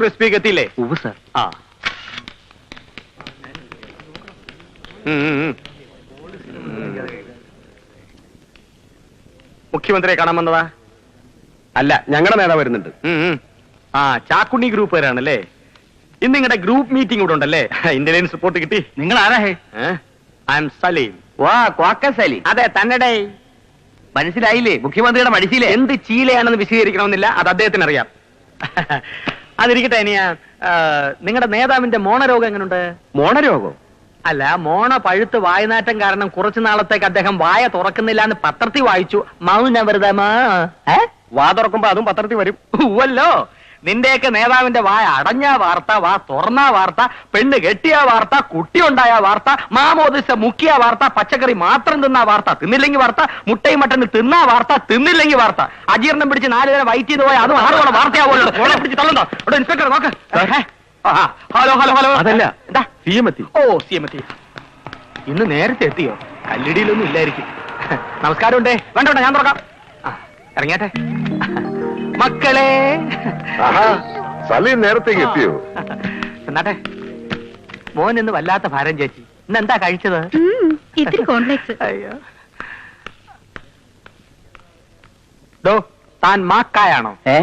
Collector speak എത്തിയില്ലേ ഉവ് sir. ആ. മുഖ്യമന്ത്രിയെ കാണാൻ വന്നതാ? അല്ല ഞങ്ങളുടെ നേതാവ് വരുന്നുണ്ട്. ആ ചാക്കുണ്ണി ഗ്രൂപ്പുകാരാണല്ലേ? ഇന്ന് നിങ്ങളുടെ ഗ്രൂപ്പ് മീറ്റിംഗ് ഇവിടെ ഉണ്ടല്ലേ? ഇന്റലിജൻസ് റിപ്പോർട്ട് കിട്ടി. നിങ്ങൾ ആരാ ഹേ ഐ എം സലീം വാ ക്വാക്കസലി അതെ തന്നെടേ. മനസ്സിലായില്ലേ? മുഖ്യമന്ത്രിയുടെ മനസ്സിലെ. എന്ത് ചീലയാണെന്ന് വിശദീകരിക്കണമെന്നില്ല അത് അദ്ദേഹത്തിന് അറിയാം അതിരിക്കട്ടെ ഇനിയാ നിങ്ങളുടെ നേതാവിന്റെ മോണരോഗം എങ്ങനെയുണ്ട് മോണരോഗം? അല്ല മോണ പഴുത്ത് വായനാറ്റം കാരണം കുറച്ചു നാളത്തേക്ക് അദ്ദേഹം വായ തുറക്കുന്നില്ല എന്ന് പത്രത്തിൽ വായിച്ചു. മൗനവൃതമാ വാ തുറക്കുമ്പോ അതും പത്രത്തിൽ വരും. ഉവ്വല്ലോ. നിന്റെയൊക്കെ നേതാവിന്റെ വായ അടഞ്ഞ വാർത്ത വാ തുറന്ന വാർത്ത പെണ്ണ് കെട്ടിയ വാർത്ത കുട്ടിയുണ്ടായ വാർത്ത മാമോദിസ മുക്കിയ വാർത്ത പച്ചക്കറി മാത്രം തിന്ന വാർത്ത തിന്നില്ലെങ്കിൽ വാർത്ത മുട്ടയും മട്ടന് തിന്ന വാർത്ത തിന്നില്ലെങ്കിൽ വാർത്ത. അജീർണം പിടിച്ച് നാല് നേരം വൈറ്റ് ചെയ്ത് പോയ അത് ആറുകൂടെ വാർത്തയാവുമല്ലോ ഫോളെ പിടിച്ച് തള്ളണ്ടോ? ഇവിടെ ഇൻസ്പെക്ടർ നോക്ക്. Hello hello hello. അതല്ല ഓ ഇന്ന് നേരത്തെ എത്തിയോ? കല്ലിടിയിലൊന്നും ഇല്ലായിരിക്കും. നമസ്കാരം ഉണ്ടേ വേണ്ട വേണ്ട ഞാൻ തുറക്കാം. ഇറങ്ങിയാട്ടെ. മക്കളെ. സലീം നേരത്തേക്ക് എത്തിയോ? എന്നാട്ടെ മോൻ ഇന്ന് വല്ലാത്ത ഭാരം ചേച്ചി. ഇന്ന് എന്താ കഴിച്ചത്? ഇത്തിരി കോംപ്ലക്സ് അയ്യോ. ഡോ താൻ മാക്കായാണോ? ഏ?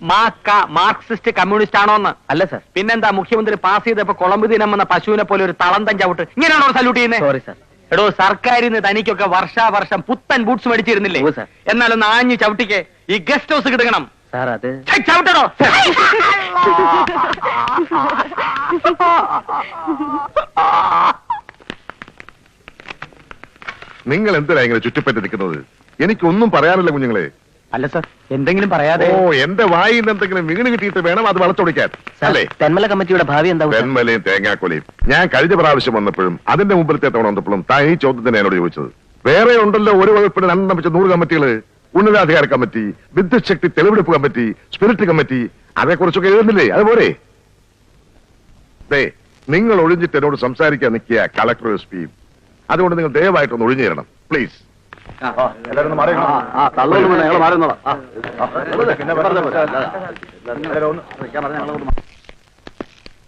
മാക്ക മാർക്സിസ്റ്റ് കമ്മ്യൂണിസ്റ്റ് ആണോന്ന് അല്ല സർ. പിന്നെന്താ മുഖ്യമന്ത്രി പാസ് ചെയ്തപ്പോ കൊളമ്പ് ദിനം വന്ന പശുവിനെ പോലെ ഒരു തളന്തം ചവിട്ട്. ഇങ്ങനെയാണോ സല്യൂട്ട് ചെയ്യുന്നത് സോറി സാർ എടോ സർക്കാരിൽ നിന്ന് തനിക്കൊക്കെ വർഷാവർഷം പുത്തൻ ബൂട്ട്സ് മേടിച്ചിരുന്നില്ലേ. എന്നാലൊന്ന് ആഞ്ഞു ചവിട്ടിക്ക്. ഈ ഗസ്റ്റ് ഹൗസ് കിടക്കണം. സാർ അത് നിങ്ങൾ എന്തിനാ ഇങ്ങനെ ചുറ്റിപ്പറ്റി നിൽക്കുന്നത്? എനിക്കൊന്നും പറയാനില്ല കുഞ്ഞുങ്ങളെ. അല്ല സർ എന്തെങ്കിലും പറയാതെ ഓ എന്റെ വായിൽ നിന്ന് എന്തെങ്കിലും വീണ് കിട്ടിയിട്ട് വേണം അത് വളച്ചൊടിക്കാൻ. അല്ലേ? തെന്മല കമ്മിറ്റിയുടെ ഭാവി എന്താവും സാർ? തെന്മലയും തേങ്ങാക്കൊലയും. ഞാൻ കഴിഞ്ഞ പ്രാവശ്യം വന്നപ്പോഴും അതിന്റെ മുമ്പിലത്തെ തവണ വന്നപ്പോഴും താൻ ഈ ചോദ്യത്തിന് എന്നോട് ചോദിച്ചത്. വേറെ ഉണ്ടല്ലോ ഒരു വകുപ്പിന് രണ്ടെണ്ണം വെച്ച നൂറ് കമ്മിറ്റികൾ. ഉന്നതാധികാര കമ്മിറ്റി വിദ്യുത് ശക്തി തെളിവെടുപ്പ് കമ്മിറ്റി സ്പിരിറ്റ് കമ്മിറ്റി അതേക്കുറിച്ചൊക്കെ എഴുതുന്നില്ലേ? അതുപോലെ ദേ നിങ്ങൾ ഒഴിഞ്ഞിട്ട് എന്നോട് സംസാരിക്കാൻ നിൽക്കുക കളക്ടർ എസ് പിയും. അതുകൊണ്ട് നിങ്ങൾ ദയവായിട്ടൊന്ന് ഒഴിഞ്ഞു തരണം പ്ലീസ്.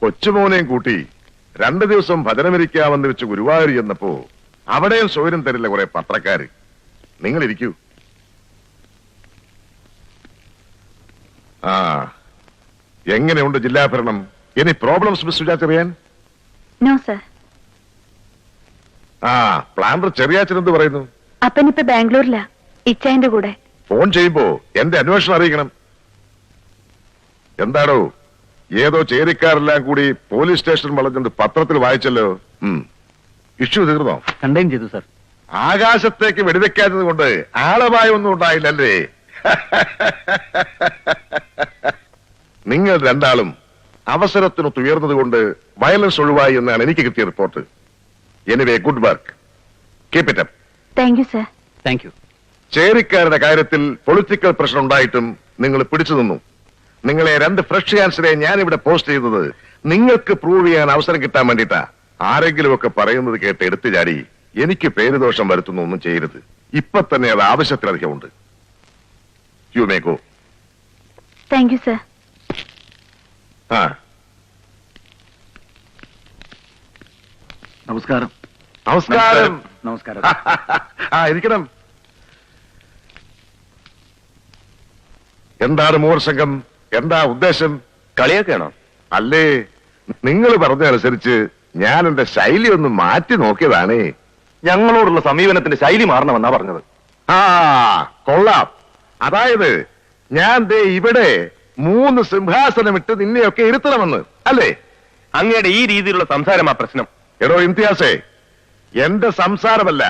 കൊച്ചുമോനെയും കൂട്ടി രണ്ടു ദിവസം ഭജനമിരിക്കാമെന്ന് വെച്ച് ഗുരുവായൂർ ചെന്നപ്പോ അവിടെയും സൗകര്യം തരില്ല കുറെ പത്രക്കാര്. നിങ്ങൾ ഇരിക്കൂ ആ എങ്ങനെയുണ്ട് ജില്ലാ ഭരണം ഇനി പ്രോബ്ലംസ് മിസ് സുജാച്ചറിയാൻ നോ സർ ആ പ്ലാന്റർ ചെറിയാച്ചൻ എന്ത് പറയുന്നു? അപ്പനിപ്പോ ബാംഗ്ലൂരിലാ ഇച്ചായന്റെ കൂടെ. ഫോൺ ചെയ്യുമ്പോ എന്റെ അന്വേഷണം അറിയിക്കണം. എന്താണോ ഏതോ ചേരിക്കാരെല്ലാം കൂടി പോലീസ് സ്റ്റേഷൻ വളഞ്ഞത് പത്രത്തിൽ വായിച്ചല്ലോ. ഇഷ്യൂ തീർന്നോ? കണ്ടെയ്ൻ ചെയ്തു സാർ. ആകാശത്തേക്ക് വെടിവെക്കാത്തത് കൊണ്ട് ആളപായ ഒന്നും ഉണ്ടായില്ലല്ലേ? നിങ്ങൾ രണ്ടാളും അവസരത്തിനൊത്ത് ഉയർന്നത് കൊണ്ട് വയലൻസ് ഒഴിവായി എന്നാണ് എനിക്ക് കിട്ടിയ report. Anyway good work. Keep it up thank you sir. Thank you. ചേരിക്കാരുടെ കാര്യത്തിൽ പൊളിറ്റിക്കൽ പ്രഷർ ഉണ്ടായിട്ടും നിങ്ങൾ പിടിച്ചു നിന്നു. നിങ്ങളെ രണ്ട് ഫ്രഷ് ആൻസറെ ഞാൻ ഇവിടെ പോസ്റ്റ് ചെയ്തത് നിങ്ങൾക്ക് പ്രൂവ് ചെയ്യാൻ അവസരം കിട്ടാൻ വേണ്ടിട്ടാ ആരെങ്കിലും ഒക്കെ പറയുന്നത് കേട്ട് എടുത്തു ചാടി എനിക്ക് പേരുദോഷം വരുത്തുന്ന ഒന്നും ചെയ്യരുത്. ഇപ്പൊ തന്നെ അത് ആവശ്യത്തിലധികം ഉണ്ട്. You may go thank you sir. ആ. നമസ്കാരം. നമസ്കാരം. നമസ്കാരം. ആ ഇരിക്കണം. എന്താണ് മൂർസംഗം എന്താ ഉദ്ദേശം? കളിയൊക്കെയാണോ? അല്ലേ. നിങ്ങൾ പറഞ്ഞതനുസരിച്ച് ഞാൻ എന്റെ ശൈലി ഒന്ന് മാറ്റി നോക്കിയതാണേ. ഞങ്ങളോടുള്ള സമീപനത്തിന്റെ ശൈലി മാറണമെന്നാ പറഞ്ഞത്. ആ കൊള്ളാം. അതായത് ഞാൻ ദേ ഇവിടെ മൂന്ന് സിംഹാസനമിട്ട് നിന്നെയൊക്കെ ഇരുത്തണമെന്ന്. അല്ലേ? അങ്ങയുടെ ഈ രീതിയിലുള്ള സംസാരമാ പ്രശ്നം. എടോ ഇംതിയാസേ എന്റെ സംസാരമല്ല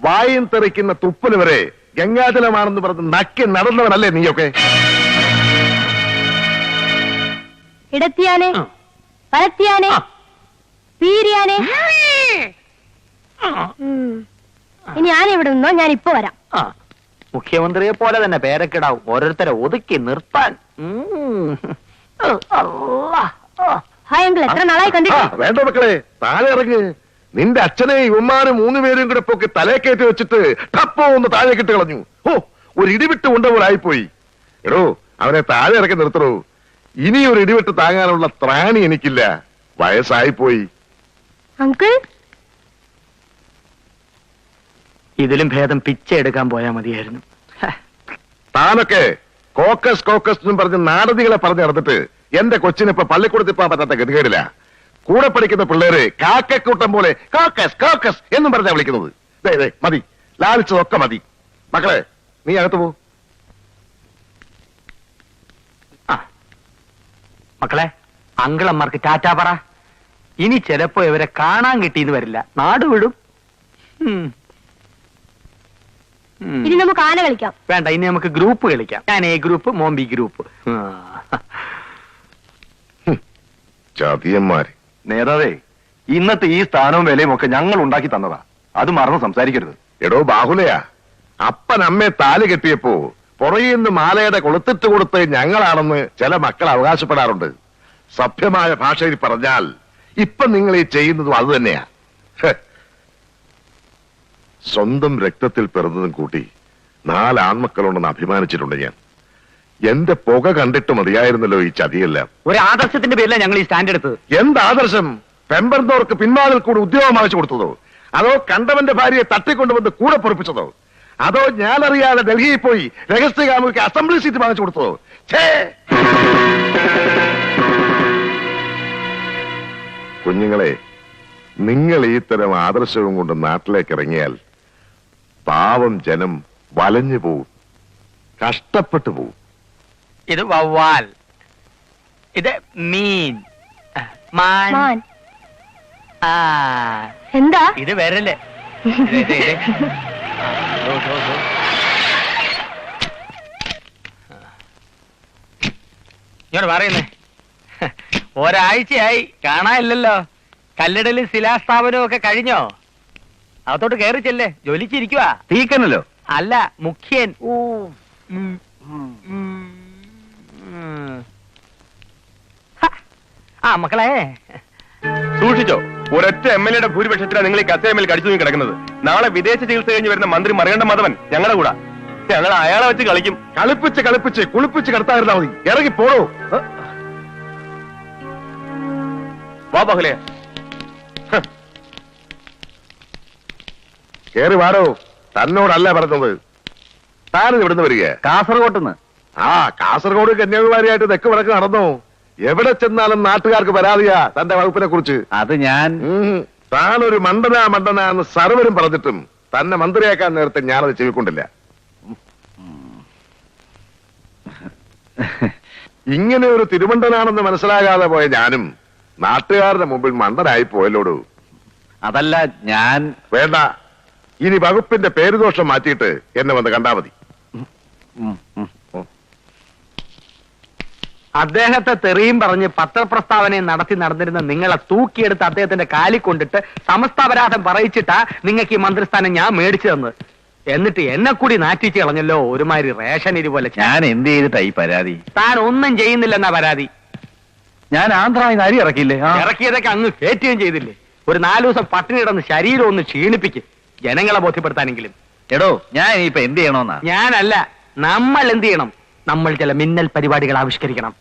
വായും തെറിക്കുന്ന തുപ്പൽ വരെ ഗംഗാജലമാണെന്ന് പറഞ്ഞ് നക്കി നടന്നവനല്ലേ നീയൊക്കെ? ഇടത്തിയാനെ ആ. പീരിയാനെ. ഇനി ഞാൻ ഇവിടെ നിന്നോ ഞാൻ ഇപ്പൊ വരാം. ആ. മുഖ്യമന്ത്രിയെ പോലെ തന്നെ പേരക്കിടാവും ഓരോരുത്തരെ ഒതുക്കി നിർത്താൻ. ഹായ് അങ്കിൾ എത്ര നാളായി കണ്ടിട്ട്? വേണ്ട മക്കളെ താഴെ ഇറങ്ങ്. നിന്റെ അച്ഛനെ ഇവന്മാര് മൂന്നുപേരും കൂടെ പൊക്കി തലേ കയറ്റി വെച്ചിട്ട് ടപ്പോ ഒന്ന് താഴെ കിട്ട് കളഞ്ഞു. ഓ ഒരു ഇടിവിട്ട് കൊണ്ടുപോലായിപ്പോയി എടോ അവനെ താഴെ ഇറക്കി നിർത്തണോ ഇനി ഒരു ഇടിവിട്ട് താങ്ങാനുള്ള ത്രാണി എനിക്കില്ല. വയസ്സായിപ്പോയി. അങ്കിൾ? ഇതിലും ഭേദം പിച്ച എടുക്കാൻ പോയാൽ മതിയായിരുന്നു. താനൊക്കെ കോക്കസ് കോക്കസ് എന്നും പറഞ്ഞ് നാടതികളെ പറഞ്ഞു നടന്നിട്ട് എന്റെ കൊച്ചിനിപ്പോ പള്ളിക്കൂടത്തിൽ പോകാൻ പറ്റാത്ത ഗതികേടില്ല കൂടെ പഠിക്കുന്ന പിള്ളേര് കാക്കക്കൂട്ടം പോലെ കാക്കസ് കാക്കസ് എന്നും പറഞ്ഞാ വിളിക്കുന്നത്. ദേ ദേ മതി. ലാലിച്ചതൊക്കെ മതി. മക്കളെ നീ അകത്ത് പോ. ആ. മക്കളെ അങ്കിളന്മാർക്ക് ടാറ്റാ പറ. ഇനി ചിലപ്പോ ഇവരെ കാണാൻ കിട്ടിയെന്ന് വരില്ല. നാട് വിടും. ഉം. ഉം. ഇനി നമുക്ക് ആന കളിക്കാം. വേണ്ട ഇനി നമുക്ക് ഗ്രൂപ്പ് കളിക്കാം. ഞാൻ എ ഗ്രൂപ്പ് മോംബി ഗ്രൂപ്പ്. ആ. ചതിയന്മാര്. നേതാവേ ഇന്നത്തെ ഈ സ്ഥാനവും വിലയും ഒക്കെ ഞങ്ങൾ ഉണ്ടാക്കി തന്നതാ. അത് മറന്ന് സംസാരിക്കരുത്. എടോ ബാഹുലയാ അപ്പൻ അമ്മയെ താൽ കെട്ടിയപ്പോ പുറകിൽ നിന്ന് മാലയുടെ കൊളുത്തിട്ട് കൊടുത്ത് ഞങ്ങളാണെന്ന് ചില മക്കൾ അവകാശപ്പെടാറുണ്ട്. സഭ്യമായ ഭാഷയിൽ പറഞ്ഞാൽ ഇപ്പൊ നിങ്ങൾ ഈ ചെയ്യുന്നതും അത് തന്നെയാ. സ്വന്തം രക്തത്തിൽ പിറന്നതും കൂട്ടി നാല് ആൺമക്കളുണ്ടെന്ന് അഭിമാനിച്ചിട്ടുണ്ട് ഞാൻ. എന്റെ പുക കണ്ടിട്ട് മതിയായിരുന്നല്ലോ ഈ ചതിയെല്ലാം. ഒരു ആദർശത്തിന്റെ പേരിലാണ് ഞങ്ങൾ ഈ സ്റ്റാൻഡ് എടുത്തത്. എന്ത് ആദർശം? പെമ്പർന്നവർക്ക് പിൻവാതിൽ കൂടെ ഉദ്യോഗം ആവശ്യം കൊടുത്തതോ? അതോ കണ്ടവന്റെ ഭാര്യയെ തട്ടിക്കൊണ്ടുവന്ന് കൂടെ പൊറപ്പിച്ചതോ? അതോ ഞാൻ അറിയാതെ ഡൽഹിയിൽ പോയി രഹസ്യ കാമുക്ക് അസംബ്ലി സീറ്റ് വാങ്ങിച്ചു കൊടുത്തതോ? ഛേ! കുഞ്ഞുങ്ങളെ നിങ്ങൾ ഈ തരം ആദർശവും കൊണ്ട് നാട്ടിലേക്ക് ഇറങ്ങിയാൽ പാവം ജനം വലഞ്ഞു പോവും. കഷ്ടപ്പെട്ടു പോവും. ഇത് വവ്വാൽ. ഇത് മീൻ. മാൻ. മാൻ. ആ. എന്താ? ഇത് വരൽ. ഇത്, ഇത്, ഇത്. ആ, ഓ, ദോ. ഇങ്ങോട്ട് പറയുന്നേ. ഒരാഴ്ചയായി കാണാനില്ലല്ലോ. കല്ലിടലും ശിലാസ്ഥാപനവും ഒക്കെ കഴിഞ്ഞോ? അകത്തോട്ട് കയറി ചെല്ലേ. ജോലിച്ചിരിക്കുവാ തീക്കനല്ലോ. അല്ല മുഖ്യൻ. ഊ ഉം, ഉം. ആ മക്കളെ. സൂക്ഷിച്ചോ ഒരൊറ്റ എം എൽ എയുടെ ഭൂരിപക്ഷത്തിലാണ് നിങ്ങൾ ഈ കത്തേമേൽ കടിച്ചു നീ കിടക്കുന്നത്. നാളെ വിദേശ ചികിത്സ കഴിഞ്ഞ് വരുന്ന മന്ത്രി മറികണ്ഠ മാധവൻ ഞങ്ങളുടെ കൂടെ. ഞങ്ങൾ അയാളെ വെച്ച് കളിക്കും. കളിപ്പിച്ച് കളിപ്പിച്ച് കുളിപ്പിച്ച് കിടത്താതിരുന്നാ മതി. ഇറങ്ങി പോണോ വാ ബഹലേ കേറി വാടോ. തന്നോടല്ല പറഞ്ഞത്. താനിത് ഇവിടുന്ന് വരിക? കാസർഗോട്ടുന്ന്. ആ കാസർഗോഡ് കന്യാകുമാരിയായിട്ട് തെക്ക് വടക്ക് നടന്നോ? എവിടെ ചെന്നാലും നാട്ടുകാർക്ക് പരാതിയാ തന്റെ വകുപ്പിനെ കുറിച്ച്. അത് ഞാൻ. ഒരു മണ്ടനാ മണ്ടനാ എന്ന് സർവരും പറഞ്ഞിട്ടും തന്നെ മന്ത്രിയാക്കാൻ നേരത്തെ ഞാനത് ചെവിക്കൊണ്ടില്ല. ഇങ്ങനെ ഒരു തിരുമണ്ടനാണെന്ന് മനസ്സിലാകാതെ പോയ ഞാനും നാട്ടുകാരുടെ മുമ്പിൽ മണ്ടനായി പോയല്ലോടു. അതല്ല ഞാൻ. വേണ്ട. ഇനി വകുപ്പിന്റെ പേരുദോഷം മാറ്റിയിട്ട് എന്നെ വന്ന് കണ്ടാ മതി. അദ്ദേഹത്തെ തെറിയും പറഞ്ഞ് പത്രപ്രസ്താവനയും നടത്തി നടന്നിരുന്ന നിങ്ങളെ തൂക്കിയെടുത്ത് അദ്ദേഹത്തിന്റെ കാലിൽ കൊണ്ടിട്ട് സമസ്താപരാധം പറയിച്ചിട്ടാ നിങ്ങൾക്ക് ഈ മന്ത്രിസ്ഥാനം ഞാൻ മേടിച്ചു തന്നത്. എന്നിട്ട് എന്നെ കൂടി നാറ്റിച്ച് കളഞ്ഞല്ലോ ഒരുമാതിരി റേഷൻ ഇതുപോലെ ഞാൻ എന്ത് ചെയ്തിട്ടാ ഈ പരാതി? താൻ ഒന്നും ചെയ്യുന്നില്ലെന്നാ പരാതി. ഞാൻ ആന്ധ്രായി അരി ഇറക്കിയില്ലേ? ആ. ഇറക്കിയതൊക്കെ അങ്ങ് കയറ്റുകയും ചെയ്തില്ലേ? ഒരു നാലു ദിവസം പട്ടിണി കിടന്ന് ശരീരം ഒന്ന് ക്ഷീണിപ്പിക്കും. ജനങ്ങളെ ബോധ്യപ്പെടുത്താനെങ്കിലും. എടോ ഞാൻ ഇപ്പൊ എന്ത് ചെയ്യണോന്നാ? ഞാനല്ല നമ്മൾ എന്ത് ചെയ്യണം? നമ്മൾ ചില മിന്നൽ പരിപാടികൾ ആവിഷ്കരിക്കണം.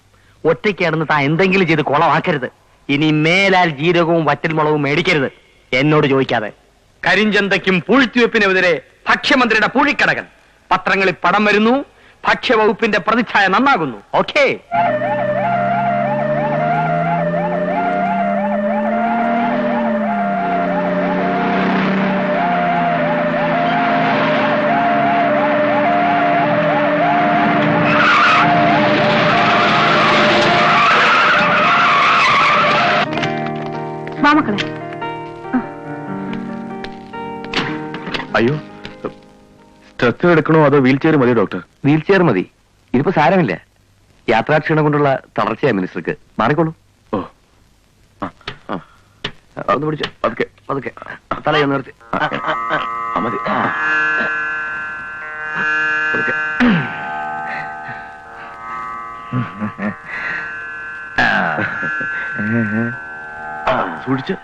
ഒറ്റയ്ക്ക് കിടന്ന് താൻ എന്തെങ്കിലും ചെയ്ത് കുളമാക്കരുത്. ഇനി മേലാൽ ജീരകവും വറ്റൽമുളകും മേടിക്കരുത്. എന്നോട് ചോദിക്കാതെ. കരിഞ്ചന്തയ്ക്കും പൂഴ്ത്തിവെപ്പിനുമെതിരെ ഭക്ഷ്യമന്ത്രിയുടെ പൂഴിക്കടകൻ. പത്രങ്ങളിൽ പടം വരുന്നു. ഭക്ഷ്യവകുപ്പിന്റെ പ്രതിച്ഛായ നന്നാകുന്നു. ഓക്കേ. വാ മക്കളെ. അയ്യോ സ്ട്രെച്ചർ എടുക്കണോ അതോ വീൽ ചെയർ മതി ഡോക്ടർ വീൽ ചെയർ മതി. ഇതിപ്പോ സാരമില്ല. യാത്രാക്ഷീണം കൊണ്ടുള്ള തളർച്ചയാ മിനിസ്റ്റർക്ക്. മാറിക്കോളൂ. ഓ. ആ, ആ, ഒന്ന് പിടിച്ചോ. പതുക്കെ പതുക്കെ. തലയൊന്ന് നിർത്തി മതി. പതുക്കെ. ആ, സൂക്ഷിച്ച്.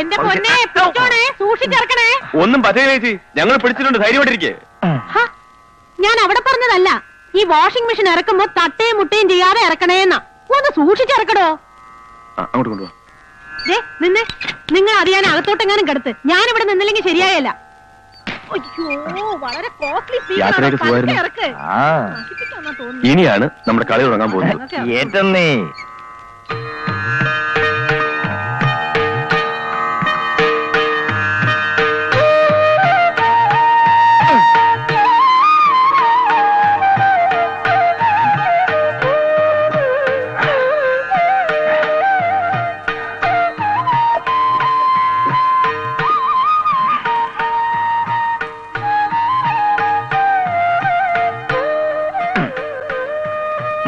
എന്റെ പൊന്നെ പിടിച്ചോണേ സൂക്ഷിച്ചിറക്കണേ. ഒന്നും പറ്റില്ല ചേച്ചി. ഞങ്ങൾ പിടിച്ചിട്ടുണ്ട് ധൈര്യമായിട്ടിരിക്കേ. ഞാൻ അവിടെ പറഞ്ഞതല്ല. ഈ വാഷിംഗ് മെഷീൻ ഇറക്കുമ്പോ തട്ടയും മുട്ടയും ചെയ്യാതെ ഇറക്കണേന്നാ. ഒന്ന് സൂക്ഷിച്ചിറക്കടോ. അങ്ങോട്ട് നിന്നെ. നിങ്ങൾ അറിയാൻ അകത്തോട്ടെങ്ങാനും ഞാൻ ഇവിടെ നിന്നില്ലെങ്കിൽ ശരിയായല്ല. ഇനിയാണ് നമ്മുടെ കളി തുടങ്ങാൻ പോകുന്നത്.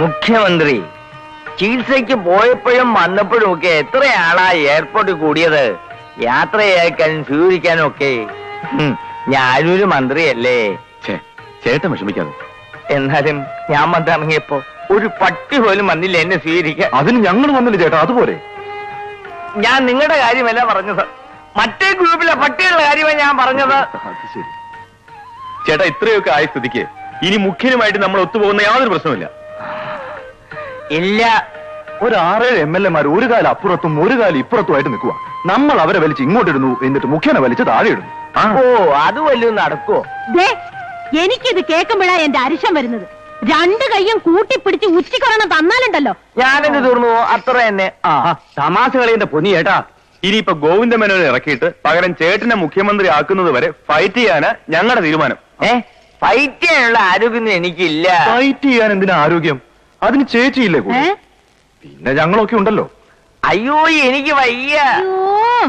മുഖ്യമന്ത്രി ചികിത്സയ്ക്ക് പോയപ്പോഴും വന്നപ്പോഴും ഒക്കെ എത്ര ആളാ എയർപോർട്ടിൽ കൂടിയത്? യാത്ര അയക്കാനും സ്വീകരിക്കാനും ഒക്കെ ഞാനൊരു മന്ത്രിയല്ലേ? ചേട്ടൻ വിഷമിക്കാതെ. എന്നാലും ഞാൻ വന്നിറങ്ങിയപ്പോ ഒരു പട്ടി പോലും വന്നില്ല എന്നെ സ്വീകരിക്കാൻ. അതിന് ഞങ്ങൾ വന്നില്ല ചേട്ടാ അതുപോലെ. ഞാൻ നിങ്ങളുടെ കാര്യമല്ല പറഞ്ഞത്. മറ്റേ ഗ്രൂപ്പിലെ പട്ടികളുടെ കാര്യമാണ് ഞാൻ പറഞ്ഞത്. അത് ശരി. ചേട്ടാ ഇത്രയൊക്കെ ആയ സ്ഥിതിക്ക് ഇനി മുഖ്യനുമായിട്ട് നമ്മൾ ഒത്തുപോകുന്ന യാതൊരു പ്രശ്നമില്ല ഇല്ല. ഒരു ആറേഴ് എം എൽ എമാർ ഒരു കാലം അപ്പുറത്തും ഒരു കാലം ഇപ്പുറത്തുമായിട്ട് നിൽക്കുക നമ്മൾ അവരെ വലിച്ച് ഇങ്ങോട്ടിടുന്നു എന്നിട്ട് മുഖ്യനെ വലിച്ച് താഴെ ഇടുന്നു ഓ അത് വല്ലതും നടക്കുവോ? ദേ എനിക്കിത് കേൾക്കുമ്പോഴാ എന്റെ അരിശം വരുന്നത്. രണ്ട് കൈയും കൂട്ടിപ്പിടിച്ച് ഉച്ചിക്കൊറണം തന്നാലുണ്ടല്ലോ. ഞാനെന്ത് തീർന്നു? അത്ര തന്നെ. ആ തമാശ കളിയുടെ പൊന്നി ചേട്ടാ ഇനിയിപ്പോ ഗോവിന്ദ മേനോനെ ഇറക്കിയിട്ട് പകരം ചേട്ടനെ മുഖ്യമന്ത്രി ആക്കുന്നത് വരെ ഫൈറ്റ് ചെയ്യാനാ ഞങ്ങളുടെ തീരുമാനം. ഏ ഫൈറ്റ് ചെയ്യാനുള്ള ആരോഗ്യം എനിക്കില്ല. ഫൈറ്റ് ചെയ്യാൻ എന്തിനാ ആരോഗ്യം? അതിന് ചേച്ചിയില്ലേ കൂടെ? ഏ? പിന്നെ ഞങ്ങളൊക്കെ ഉണ്ടല്ലോ. അയ്യോ എനിക്ക് വയ്യ. അയ്യോ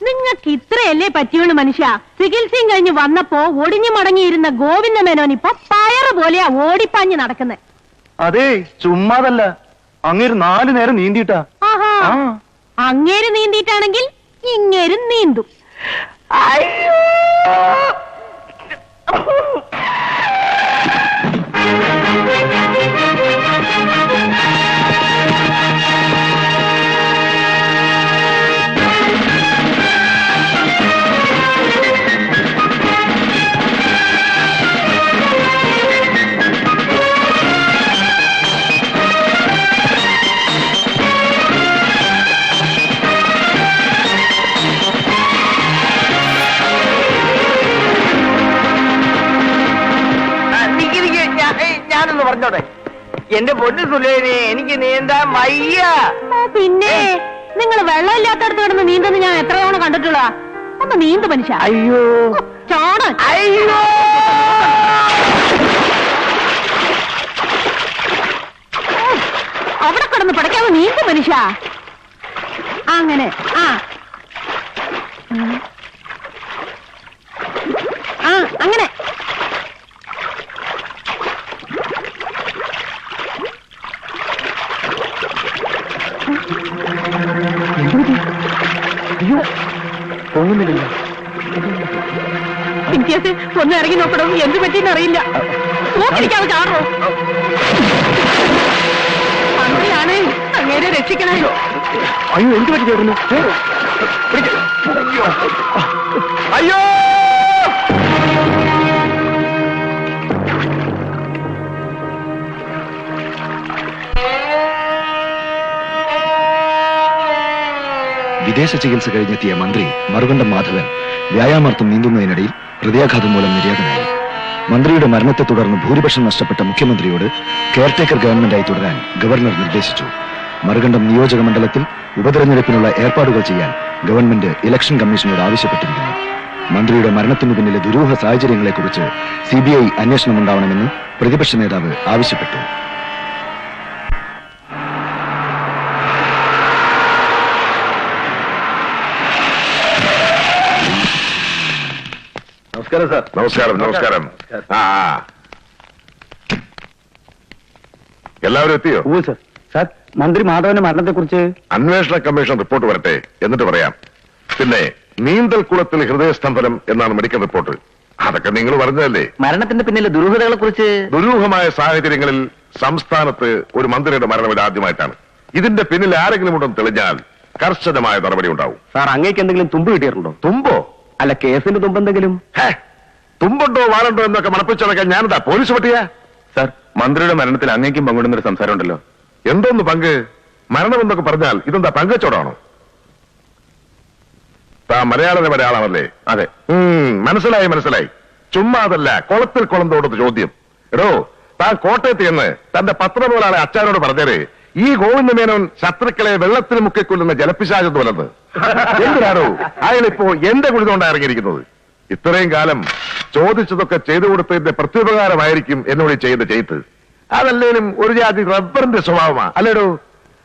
നിങ്ങൾക്ക് ഇത്രയല്ലേ പറ്റിയുള്ളൂ മനുഷ്യ. ചികിത്സയും കഴിഞ്ഞ് വന്നപ്പോ ഒടിഞ്ഞു മടങ്ങിയിരുന്ന ഗോവിന്ദ മേനോൻ ഇപ്പൊ പയറ് പോലെയാ ഓടിപ്പാഞ്ഞ് നടക്കുന്നത് അതെ ചുമ്മാതല്ല. അങ്ങേര് നാലു നേരം നീന്തിയിട്ടാ. ആഹാ. ആ. അങ്ങേര് നീന്തിയിട്ടാണെങ്കിൽ ഇങ്ങേരും നീന്തും. അയ്യോ. എന്റെ പൊന്നു സുലേനെ എനിക്ക് നീന്താൻ വയ്യ. പിന്നെ? നിങ്ങൾ വെള്ളമില്ലാത്തടത്ത് കിടന്ന് നീന്തുന്ന ഞാൻ എത്ര തവണ കണ്ടിട്ടുള്ള? ഒന്ന് നീന്തു മനുഷ്യ. അയ്യോ. ചോണ. അയ്യോ. അവിടെ കിടന്ന് പടയ്ക്കാവ് നീന്തു മനുഷ്യ. അങ്ങനെ ആ. ആ അങ്ങനെ. എനിക്ക് ഒന്ന് ഇറങ്ങി നോക്കണം? എന്ത് പറ്റിയെന്ന് അറിയില്ല. നോക്കിരിക്കാതെ കാണോ മന്ത്രിയാണ് അങ്ങേരെ രക്ഷിക്കണേ. അയ്യോ എന്ത് പറ്റി ചേട്ടന്? അയ്യോ. വിദേശ ചികിത്സ കഴിഞ്ഞെത്തിയ മന്ത്രി മറുകണ്ഠം മാധവൻ വ്യായാമാർത്ഥം നീന്തുന്നതിനിടയിൽ ഹൃദയാഘാതം മൂലം നിര്യാതനായി. മന്ത്രിയുടെ മരണത്തെ തുടർന്ന് ഭൂരിപക്ഷം നഷ്ടപ്പെട്ട മുഖ്യമന്ത്രിയോട് കെയർടേക്കർ ഗവൺമെന്റായി തുടരാൻ ഗവർണർ നിർദ്ദേശിച്ചു. മറുകണ്ഠം നിയോജക മണ്ഡലത്തിൽ ഉപതെരഞ്ഞെടുപ്പിനുള്ള ഏർപ്പാടുകൾ ചെയ്യാൻ ഗവൺമെന്റ് ഇലക്ഷൻ കമ്മീഷനോട് ആവശ്യപ്പെട്ടിരിക്കുന്നു. മന്ത്രിയുടെ മരണത്തിനു പിന്നിലെ ദുരൂഹ സാഹചര്യങ്ങളെക്കുറിച്ച് സി ബി ഐ അന്വേഷണമുണ്ടാവണമെന്ന് പ്രതിപക്ഷ നേതാവ് ആവശ്യപ്പെട്ടു. നമസ്കാരം സാർ. നമസ്കാരം നമസ്കാരം. ആ ആ. എല്ലാവരും എത്തിയോ? ഓ സർ. സാർ മന്ത്രി മാധവന്റെ മരണത്തെ കുറിച്ച് അന്വേഷണ കമ്മീഷൻ റിപ്പോർട്ട് വരട്ടെ എന്നിട്ട് പറയാം. പിന്നെ നീന്തൽ കുളത്തിൽ ഹൃദയസ്തംഭനം എന്നാണ് മെഡിക്കൽ റിപ്പോർട്ട്. അതൊക്കെ നിങ്ങൾ പറഞ്ഞതല്ലേ? മരണത്തിന്റെ പിന്നിലെ ദുരൂഹതകളെ കുറിച്ച് ദുരൂഹമായ സാഹചര്യങ്ങളിൽ സംസ്ഥാനത്ത് ഒരു മന്ത്രിയുടെ മരണം ഇത് ആദ്യമായിട്ടാണ്. ഇതിന്റെ പിന്നിൽ ആരെങ്കിലും ഉണ്ടെന്ന് തെളിഞ്ഞാൽ കർശനമായ നടപടി ഉണ്ടാവും. സാർ അങ്ങേക്ക് എന്തെങ്കിലും തുമ്പ് കിട്ടിയിട്ടുണ്ടോ? തുമ്പോ? അല്ല കേസിന്റെ തുമ്പെന്തെങ്കിലും? തുമ്പുണ്ടോ വാളുണ്ടോ എന്നൊക്കെ മണപ്പിച്ചടക്കാൻ ഞാനെന്താ പോലീസ് പട്ടിയ സാർ മന്ത്രിയുടെ മരണത്തിൽ അങ്ങേക്കും പങ്കിടുന്നൊരു സംസാരം ഉണ്ടല്ലോ എന്തോന്ന് പങ്ക്? മരണമെന്നൊക്കെ പറഞ്ഞാൽ ഇതെന്താ പങ്കച്ചോടാണോ? താ മലയാള മലയാളമല്ലേ അതെ. ഉം, മനസ്സിലായി മനസ്സിലായി. ചുമ്മാ അതല്ല കുളത്തിൽ കുളം തോടുന്ന ചോദ്യം. എടോ താൻ കോട്ടയത്ത് എന്ന് തന്റെ പത്രം പോലെ അച്ഛനോട് പറഞ്ഞത് ഈ ഗോവിന്ദമേനോൻ ശത്രുക്കളെ വെള്ളത്തിൽ മുക്കിക്കൊള്ളുന്ന ജലപ്പിശാചെന്ന് പോലത്. എന്തിനാണോ അയാളിപ്പോ എന്റെ കുഴിതുകൊണ്ടാണ് ഇറങ്ങിയിരിക്കുന്നത്. ഇത്രയും കാലം ചോദിച്ചതൊക്കെ ചെയ്തു കൊടുത്തതിന്റെ പ്രത്യുപകാരമായിരിക്കും എന്നോട് ചെയ്ത ചെയ്ത്. അതല്ലേലും ഒരു ജാതി റബ്ബറിന്റെ സ്വഭാവമാ. അല്ലേടോ?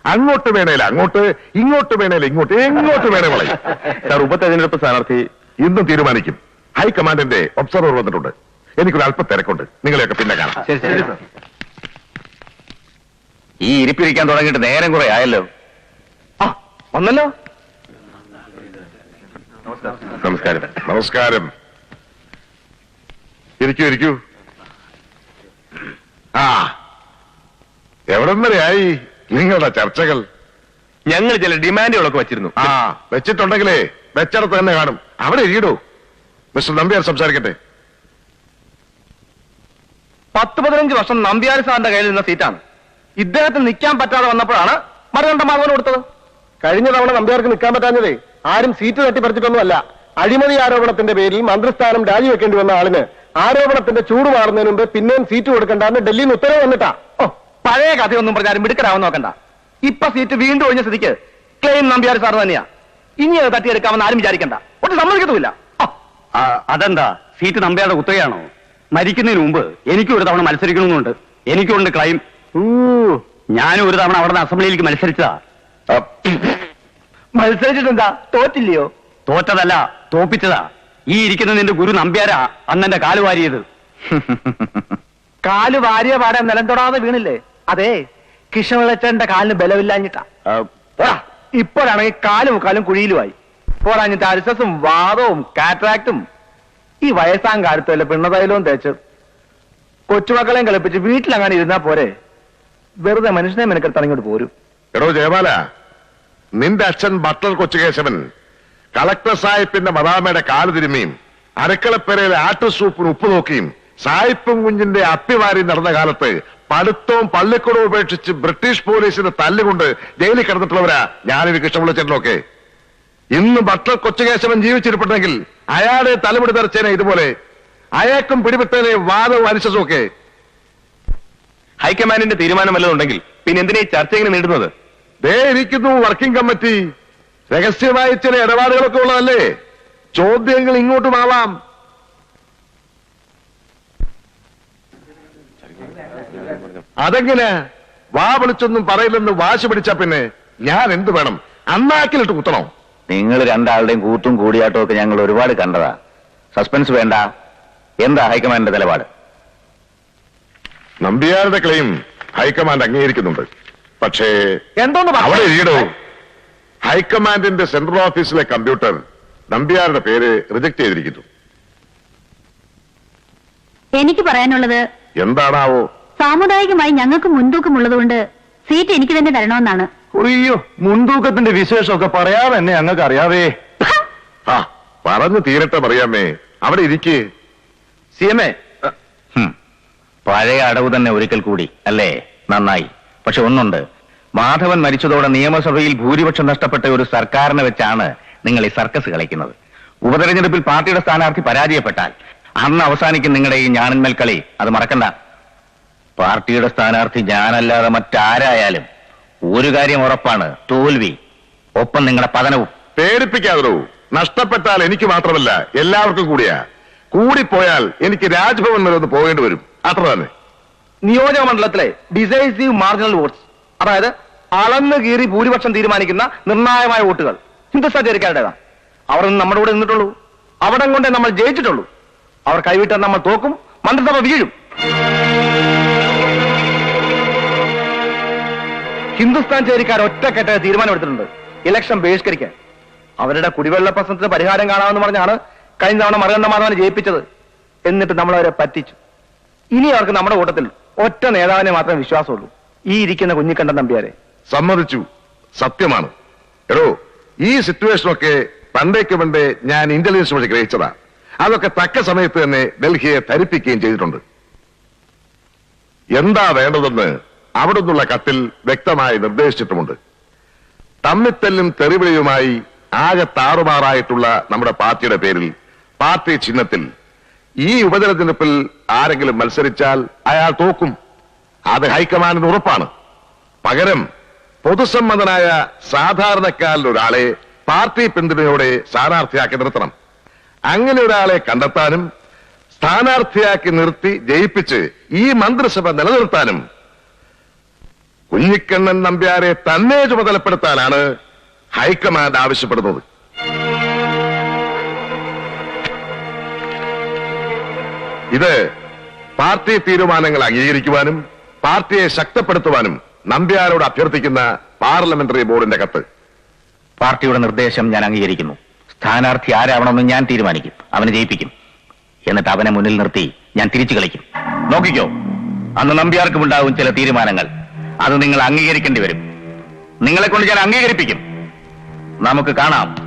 അങ്ങോട്ട് വേണേല അങ്ങോട്ട് ഇങ്ങോട്ട് വേണേല ഇങ്ങോട്ട് എങ്ങോട്ട് വേണേ വളയും. സാർ ഉപതെരഞ്ഞെടുപ്പ് സ്ഥാനാർത്ഥി ഇന്നും തീരുമാനിക്കും. ഹൈക്കമാൻഡിന്റെ ഒബ്സർവർ വന്നിട്ടുണ്ട്. എനിക്കൊരു അല്പ തിരക്കുണ്ട്. നിങ്ങളെയൊക്കെ പിന്നെ കാണാം. ശരി ശരി. ഈ ഇരിപ്പിരിക്കാൻ തുടങ്ങിയിട്ട് നേരം കുറെ ആയല്ലോ. ആ വന്നല്ലോ. നമസ്കാരം. നമസ്കാരം. ഇരിക്കൂ ഇരിക്കൂ. ആ എവിടം വരെയായി നിങ്ങളുടെ ചർച്ചകൾ? ഞങ്ങൾ ചില ഡിമാൻഡുകളൊക്കെ വെച്ചിരുന്നു. ആ വെച്ചിട്ടുണ്ടെങ്കിലേ വെച്ചിടത്ത് തന്നെ കാണും. അവിടെ ഇരിക്കടൂ മിസ്റ്റർ നമ്പ്യാർ സംസാരിക്കട്ടെ. പത്ത് പതിനഞ്ച് വർഷം നമ്പ്യാർ സാറിന്റെ കയ്യിൽ നിന്ന സീറ്റാണ്. ഇദ്ദേഹത്തിന് നിൽക്കാൻ പറ്റാതെ വന്നപ്പോഴാണ് മറുകണ്ഠ മാധവൻ കൊടുത്തത്. കഴിഞ്ഞ തവണ നമ്പ്യാർക്ക് നിൽക്കാൻ പറ്റാഞ്ഞതേ ആരും സീറ്റ് തട്ടിപ്പറിച്ചിട്ടൊന്നുമല്ല. അഴിമതി ആരോപണത്തിന്റെ പേരിൽ മന്ത്രിസ്ഥാനം രാജിവെക്കേണ്ടി വന്ന ആളിന് ആരോപണത്തിന്റെ ചൂട് മാറുന്നതിന് മുമ്പ് പിന്നെയും സീറ്റ് കൊടുക്കണ്ടെന്ന് ഡൽഹിയിൽ നിന്ന് ഉത്തരവ് വന്നിട്ടാ. ഓ പഴയ കഥയൊന്നും പറഞ്ഞാലും മിടുക്കരാവാൻ നോക്കണ്ട. ഇപ്പൊ സീറ്റ് വീണ്ടും ഒഴിഞ്ഞ സ്ഥിതിക്ക് ക്ലെയിം നമ്പ്യാർ സാർ തന്നെയാ. ഇനി അത് തട്ടിയെടുക്കാമെന്ന് ആരും വിചാരിക്കണ്ട. ഒട്ടും സമ്മതിക്കത്തുമില്ല. അതെന്താ? സീറ്റ് നമ്പ്യാരുടെ കുത്തകയാണോ? മരിക്കുന്നതിന് മുമ്പ് എനിക്കും ഒരു തവണ മത്സരിക്കണമെന്നുണ്ട്. എനിക്കുണ്ട് ക്ലൈം ഞാനും ഒരു തവണ അവിടെ നിന്ന് അസംബ്ലിയിലേക്ക് മത്സരിച്ചതാ. മത്സരിച്ചിട്ടെന്താ? തോറ്റില്ലയോ? തോറ്റതല്ല തോപ്പിച്ചതാ. ഈ ഇരിക്കുന്ന നിന്റെ ഗുരു നമ്പ്യാരാ. അന്നെന്റെ കാൽ വാരിയത്. കാൽ വാരിയ പാടെ നിലം തൊടാതെ വീണില്ലേ? അതെ കിഷണച്ചന്റെ കാലിന് ബലമില്ലാഞ്ഞിട്ടാ. പോടാ, ഇപ്പോഴാണെങ്കിൽ കാലും കാലും കുഴിയിലുമായി. പോരാഞ്ഞിട്ട് അരിസസും വാദവും കാറ്ററാക്റ്റും ഈ വയസ്സാം കാലത്തല്ലേ പിണ്ണതൈലവും തേച്ച് കൊച്ചുമക്കളെയും കളിപ്പിച്ച് വീട്ടിലങ്ങനെ ഇരുന്നാ പോരെ? വെറുതെ മനുഷ്യനെ മെനക്കെടുത്ത് ഇങ്ങോട്ട് പോരും. എടോ ജയമാല നിന്റെ അച്ഛൻ ബട്ടർ കൊച്ചുകേശവൻ കളക്ടർ സാഹിബിന്റെ മദാമയുടെ കാൽ തിരുമ്മിയും അരക്കളപ്പെരയിലെ ആട്ടുസൂപ്പിന് ഉപ്പ് നോക്കിയും സായിപ്പും കുഞ്ഞിന്റെ അപ്പിവാരി നടന്ന കാലത്ത് പഠിത്തവും പള്ളിക്കൂടവും ഉപേക്ഷിച്ച് ബ്രിട്ടീഷ് പോലീസിന്റെ തല്ലുകൊണ്ട് ജയിലിൽ കിടന്നിട്ടുള്ളവരാ ഞാനൊരു കൃഷ്ണപിള്ളച്ചേട്ടനൊക്കെ ഇന്ന് ബട്ടർ കൊച്ചുകേശവൻ ജീവിച്ചിരിപ്പുണ്ടെങ്കിൽ അയാളെ തലമുടി തെറിച്ചേനെ ഇതുപോലെ അയാൾക്കും പിടിപെട്ടേനെ വാദവും അനുശ്വസമൊക്കെ ഹൈക്കമാൻഡിന്റെ തീരുമാനം വല്ലതുണ്ടെങ്കിൽ പിന്നെ എന്തിനാ ഈ ചർച്ച ഇങ്ങനെ നീട്ടുന്നത് ദേ ഇരിക്കുന്നു വർക്കിംഗ് കമ്മിറ്റി. രഹസ്യമായി ചില ഇടപാടുകളൊക്കെ ഉള്ളതല്ലേ? ചോദ്യങ്ങൾ ഇങ്ങോട്ടും ആവാം. അതെങ്ങനെ? വാ വിളിച്ചൊന്നും പറയില്ലെന്ന് വാശി പിടിച്ച പിന്നെ ഞാൻ എന്ത് വേണം? അന്നാക്കിലിട്ട് കുത്തണോ? നിങ്ങൾ രണ്ടാളുടെയും കൂത്തും കൂടിയാട്ടവും ഒക്കെ ഞങ്ങൾ ഒരുപാട് കണ്ടതാ. സസ്പെൻസ് വേണ്ട. എന്താ ഹൈക്കമാൻഡിന്റെ നിലപാട്? നമ്പ്യാരുടെ ക്ലെയിം ഹൈക്കമാൻഡ് അംഗീകരിക്കുന്നുണ്ട്. പക്ഷേ എന്തോന്ന് അവിടെ പറഞ്ഞു ഇരിക്കടോ. ഹൈക്കമാൻഡിന്റെ സെൻട്രൽ ഓഫീസിലെ കമ്പ്യൂട്ടർ നമ്പ്യാരുടെ പേര് റിജക്ട് ചെയ്തിരിക്കുന്നു. എനിക്ക് പറയാനുള്ളത് എന്താണാവോ? സാമുദായികമായി ഞങ്ങൾക്ക് മുൻതൂക്കമുള്ളതുകൊണ്ട് സീറ്റ് എനിക്ക് തന്നെ തരണമെന്നാണ്. അയ്യോ മുൻതൂക്കത്തിന്റെ വിശേഷമൊക്കെ പറയാതെ തന്നെ ഞങ്ങൾക്ക് അറിയാവേ. ആ പറഞ്ഞു തീരട്ടെ പറയാമേ അവിടെ ഇരിക്കേ. C M A. ഹും. പഴയ അടവ് തന്നെ ഒരിക്കൽ കൂടി അല്ലേ? നന്നായി. പക്ഷെ ഒന്നുണ്ട്. മാധവൻ മരിച്ചതോടെ നിയമസഭയിൽ ഭൂരിപക്ഷം നഷ്ടപ്പെട്ട ഒരു സർക്കാരിനെ വെച്ചാണ് നിങ്ങൾ ഈ സർക്കസ് കളിക്കുന്നത്. ഉപതെരഞ്ഞെടുപ്പിൽ പാർട്ടിയുടെ സ്ഥാനാർത്ഥി പരാജയപ്പെട്ടാൽ അന്ന് അവസാനിക്കും നിങ്ങളുടെ ഈ ഞാനന്മേൽ കളി. അത് മറക്കണ്ട. പാർട്ടിയുടെ സ്ഥാനാർത്ഥി ഞാനല്ലാതെ മറ്റാരായാലും ഒരു കാര്യം ഉറപ്പാണ് തോൽവി. ഒപ്പം നിങ്ങളുടെ പതനവും. പേടിപ്പിക്കാതെ നഷ്ടപ്പെട്ടാൽ എനിക്ക് മാത്രമല്ല എല്ലാവർക്കും കൂടിയാ. കൂടിപ്പോയാൽ എനിക്ക് രാജ്ഭവൻ വരെ ഒന്ന് പോകേണ്ടി വരും. അത്ര തന്നെ. നിയോജക മണ്ഡലത്തിലെ ഡിസൈസീവ് മാർജിനൽ വോട്ട്സ് അതായത് അളന്നു കീറി ഭൂരിപക്ഷം തീരുമാനിക്കുന്ന നിർണായകമായ വോട്ടുകൾ ഹിന്ദുസ്ഥാചാരിക്കാരുടേതാണ് അവർ ഇന്ന് നമ്മുടെ കൂടെ നിന്നിട്ടുള്ളൂ. അവിടെ കൊണ്ടേ നമ്മൾ ജയിച്ചിട്ടുള്ളൂ. അവർ കൈവിട്ടാൽ നമ്മൾ തോക്കും മന്ത്രിസഭ വീഴും. ഹിന്ദുസ്ഥാൻ ചേരിക്കാർ ഒറ്റക്കെട്ട തീരുമാനമെടുത്തിട്ടുണ്ട്. ഇലക്ഷൻ ബഹിഷ്കരിക്കാൻ. അവരുടെ കുടിവെള്ള പ്രശ്നത്തിന് പരിഹാരം കാണാമെന്ന് പറഞ്ഞാണ് കഴിഞ്ഞ തവണ മറുകണ്ഠ മാധവനെ ജയിപ്പിച്ചത് എന്നിട്ട് നമ്മൾ അവരെ പറ്റിച്ചു. ഇനി അവർക്ക് നമ്മുടെ കൂട്ടത്തിൽ ഒറ്റ നേതാവിനെ മാത്രമേ വിശ്വാസമുള്ളൂ. ഈ ഇരിക്കുന്ന കുഞ്ഞിക്കണ്ടൻ നമ്പ്യാരെ. സമ്മതിച്ചു. സത്യമാണ്. എടോ ഈ സിറ്റുവേഷനൊക്കെ പണ്ടേക്ക് പണ്ടേ ഞാൻ ഇന്റലിജൻസ് വഴി ഗ്രഹിച്ചതാ. അതൊക്കെ തക്ക സമയത്ത് തന്നെ ഡൽഹിയെ ധരിപ്പിക്കുകയും ചെയ്തിട്ടുണ്ട്. എന്താ വേണ്ടതെന്ന് അവിടെ നിന്നുള്ള കത്തിൽ വ്യക്തമായി നിർദ്ദേശിച്ചിട്ടുമുണ്ട്. തമ്മിത്തല്ലും തെറിവിളിയുമായി ആകെ താറുമാറായിട്ടുള്ള നമ്മുടെ പാർട്ടിയുടെ പേരിൽ പാർട്ടി ചിഹ്നത്തിൽ ഈ ഉപതെരഞ്ഞെടുപ്പിൽ ആരെങ്കിലും മത്സരിച്ചാൽ അയാൾ തോക്കും. അത് ഹൈക്കമാൻഡിന് ഉറപ്പാണ്. പകരം പൊതുസമ്മതനായ സാധാരണക്കാരിലൊരാളെ പാർട്ടി പിന്തുണയോടെ സ്ഥാനാർത്ഥിയാക്കി നിർത്തണം. അങ്ങനെ ഒരാളെ കണ്ടെത്താനും സ്ഥാനാർത്ഥിയാക്കി നിർത്തി ജയിപ്പിച്ച് ഈ മന്ത്രിസഭ നിലനിർത്താനും കുഞ്ഞിക്കണ്ണൻ നമ്പ്യാരെ തന്നെ ചുമതലപ്പെടുത്താനാണ് ഹൈക്കമാൻഡ് ആവശ്യപ്പെടുന്നത്. ഇത് പാർട്ടി തീരുമാനങ്ങൾ അംഗീകരിക്കുവാനും പാർട്ടിയെ ശക്തപ്പെടുത്തുവാനും നമ്പ്യാരോട് അഭ്യർത്ഥിക്കുന്ന പാർലമെന്ററി ബോർഡിന്റെ കത്ത്. പാർട്ടിയുടെ നിർദ്ദേശം ഞാൻ അംഗീകരിക്കുന്നു. സ്ഥാനാർത്ഥി ആരാവണമെന്ന് ഞാൻ തീരുമാനിക്കും. അവനെ ജയിപ്പിക്കും. എന്നിട്ട് അവനെ മുന്നിൽ നിർത്തി ഞാൻ തിരിച്ചു കളിക്കും. നോക്കിക്കോ അന്ന് നമ്പ്യാർക്കും ഉണ്ടാവും ചില തീരുമാനങ്ങൾ. അത് നിങ്ങൾ അംഗീകരിക്കേണ്ടി വരും. നിങ്ങളെ കൊണ്ട് ഞാൻ അംഗീകരിപ്പിക്കും. നമുക്ക് കാണാം.